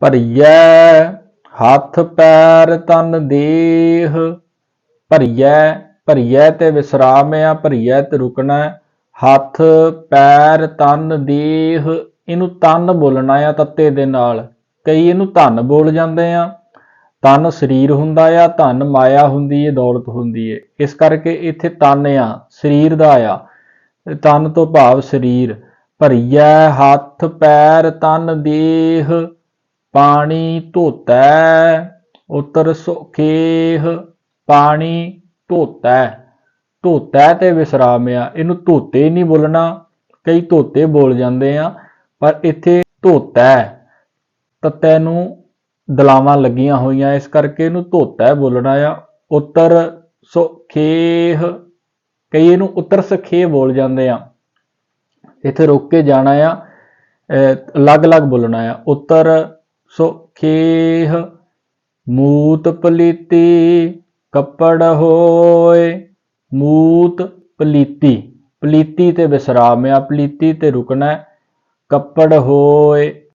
ਭਰੀਐ ਹੱਥ ਪੈਰ ਤਨ ਦੇਹ। ਭਰੀਐ ਭਰੀਐ ਤੇ ਵਿਸਰਾਮ ਆ, ਭਰੀਐ ਤੇ ਰੁਕਣਾ ਹੱਥ ਪੈਰ ਤਨ ਦੇਹ, ਇਹਨੂੰ ਤਨ ਬੋਲਣਾ ਆ ਤੱਤੇ ਦੇ ਨਾਲ। ਕਈ ਇਹਨੂੰ ਧਨ ਬੋਲ ਜਾਂਦੇ ਆ। ਤਨ ਸਰੀਰ ਹੁੰਦਾ ਆ, ਧਨ ਮਾਇਆ ਹੁੰਦੀ ਏ, ਦੌਲਤ ਹੁੰਦੀ ਏ। ਇਸ ਕਰਕੇ ਇੱਥੇ ਤਨ ਆ, ਸਰੀਰ ਦਾ ਆ। ਤਨ ਤੋਂ ਭਾਵ ਸਰੀਰ। ਭਰੀਐ ਹੱਥ ਪੈਰ ਤਨ ਦੇਹ। ਪਾਣੀ ਧੋਤੈ, ਉਤਰ ਸੁਖੇਹ, ਪਾਣੀ ਧੋਤੈ। ਧੋਤੈ ਤੇ ਵਿਸਰਾਮ ਆ ਇਹਨੂੰ ਧੋਤੇ ਨਹੀਂ ਬੋਲਣਾ। ਕਈ ਧੋਤੇ ਬੋਲ ਜਾਂਦੇ ਆ, ਪਰ ਇੱਥੇ ਧੋਤੈ। ਤੱਤੈ ਨੂੰ ਦਲਾਵਾਂ ਲੱਗੀਆਂ ਹੋਈਆਂ, ਇਸ ਕਰਕੇ ਇਹਨੂੰ ਧੋਤੈ ਬੋਲਣਾ ਆ। ਉਤਰ ਸੁਖੇਹ। ਕਈ ਇਹਨੂੰ ਉਤਰ ਸਖੇਹ ਬੋਲ ਜਾਂਦੇ ਆ। ਇੱਥੇ ਰੁਕ ਕੇ ਜਾਣਾ ਆ ਅਲੱਗ-ਅਲੱਗ ਬੋਲਣਾ ਆ। ਉਤਰ ਸੋ ਖੇਹ ਮੂਤ ਪਲੀਤੀ, ਕੱਪੜ ਹੋਏ ਮੂਤ ਪਲੀਤੀ। ਪਲੀਤੀ ਤੇ ਵਿਸਰਾਮ ਆ, ਪਲੀਤੀ ਤੇ ਰੁਕਣਾ ਕੱਪੜ ਹੋਏ